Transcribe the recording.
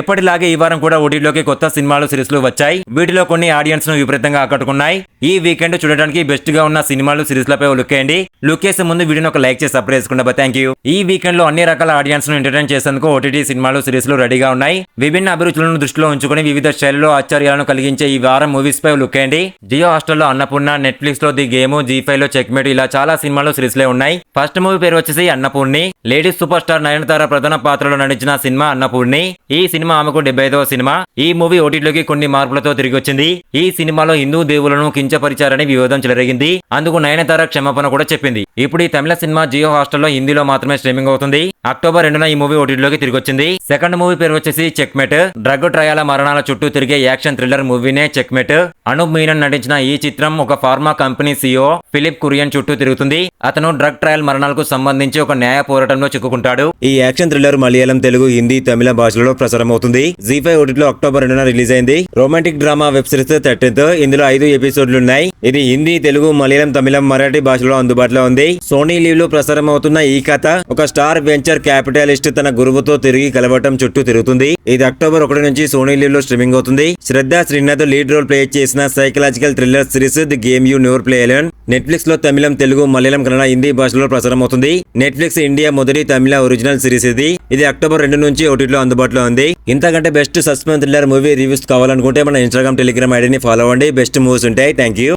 ఎప్పటిలాగే ఈ వారం కూడా ఓటీటీలోకి కొత్త సినిమాలు సిరీస్లు వచ్చాయి. వీటిలో కొన్ని ఆడియన్స్ను విపరీతంగా ఆకట్టుకున్నాయి. ఈ వీకెండ్ చూడడానికి బెస్ట్గా ఉన్న సినిమాలు సిరీస్ లపై ఓ లుక్ వేయండి. లుక్ ముందు వీడియోని ఒక లైక్ చేసి సబ్స్క్రైబ్ చేసుకుంటా థ్యాంక్ యూ. ఈ వీకెండ్లో అన్ని రకాల ఆడియన్స్ను ఎంటర్టైన్ చేసేందుకు ఓటీటీ సినిమాలు సిరీస్లు రెడీగా ఉన్నాయి. విభిన్న అభిరుచులను దృష్టిలో ఉంచుకుని వివిధ శైలిలో ఆశ్చర్యాలను కలిగించే ఈ వారం మూవీస్ పై ఓ లుక్ వేయండి. జియో హాస్టల్లో అన్నపూర్ణ నెట్ఫ్లిక్స్లో ది గేమ్ జీ ఫైవ్లో చెక్మేట్ ఇలా చాలా సినిమాలు సిరీస్లే ఉన్నాయి. ఫస్ట్ మూవీ పేరు వచ్చేసి Annapoorani. Ladies super star Nayanthara ప్రధాన పాత్రలో నటించిన సినిమా అన్నపూర్ణి. ఈ సినిమా ఆమెకు డెబ్బై ఐదవ సినిమా. ఈ మూవీ ఓటీటీలోకి కొన్ని మార్పులతో తిరిగి వచ్చింది ఈ సినిమాలో హిందూ దేవులను కించపరిచారని వివాదం చెలరేగింది. అందుకు నయనతార క్షమాపణ కూడా చెప్పింది. ఇప్పుడు ఈ తమిళ సినిమా జియో హాస్టల్లో హిందీలో మాత్రమే స్ట్రీమింగ్ అవుతుంది. అక్టోబర్ రెండున ఈ మూవీ ఓటీటీలోకి తిరిగి వచ్చింది సెకండ్ మూవీ పేరు వచ్చేసి చెక్మెట్. డ్రగ్ ట్రయాల మరణాల చుట్టూ తిరిగే యాక్షన్ థ్రిల్లర్ మూవీనే చెక్మెట్. అనూప్ మీనన్ నటించిన ఈ చిత్రం ఒక pharma company CEO Philip Kurian చుట్టూ తిరుగుతుంది. అతను డ్రగ్ ట్రయల్ మరణాలకు సంబంధించి ఒక న్యాయ పోరాటంలో చిక్కుకుంటాడు. ఈ యాక్షన్ థ్రిల్లర్ మలయాళం తెలుగు హిందీ తమిళ భాషలలో ప్రసారం అవుతుంది జీ ఫైవ్ ఓటీటీలో అక్టోబర్ రెండున రిలీజ్ అయింది romantic drama web series thirteenth. ఇందులో ఐదు ఎపిసోడ్లు ఉన్నాయి ఇది హిందీ తెలుగు మలయాళం తమిళం మరాఠీ భాషలో అందుబాటులో ఉంది. సోనీ లీవ్లో ప్రసారం అవుతున్న ఈ కథ ఒక స్టార్ వెంచర్ క్యాపిటలిస్ట్ తన గురువుతో తిరిగి కలవటం చుట్టూ తిరుగుతుంది. ఇది అక్టోబర్ ఒకటి నుంచి సోనీ లీవ్లో స్ట్రీమింగ్ అవుతుంది. Shraddha Srinath lead role play చేసిన psychological thriller series the game you never play alone. నెట్ఫ్లిక్స్లో తమిళం తెలుగు మలయాళం కన్నడ హిందీ భాషలో ప్రసారం అవుతుంది నెట్ఫ్లిక్స్ ఇండియా మొదటి తమిళ ఒరిజినల్ సిరీస్ ఇది. ఇది అక్టోబర్ రెండు నుంచి ఓటీటీలో అందుబాటులో ఉంది. ఇంతకంటే best suspense thriller movie reviews కావాలనుకుంటే మన ఇన్స్టాగ్రామ్ టెలిగ్రామ్ ఐడిని ఫాలో అవ్వండి. బెస్ట్ మూవీస్ ఉంటాయి. Thank you.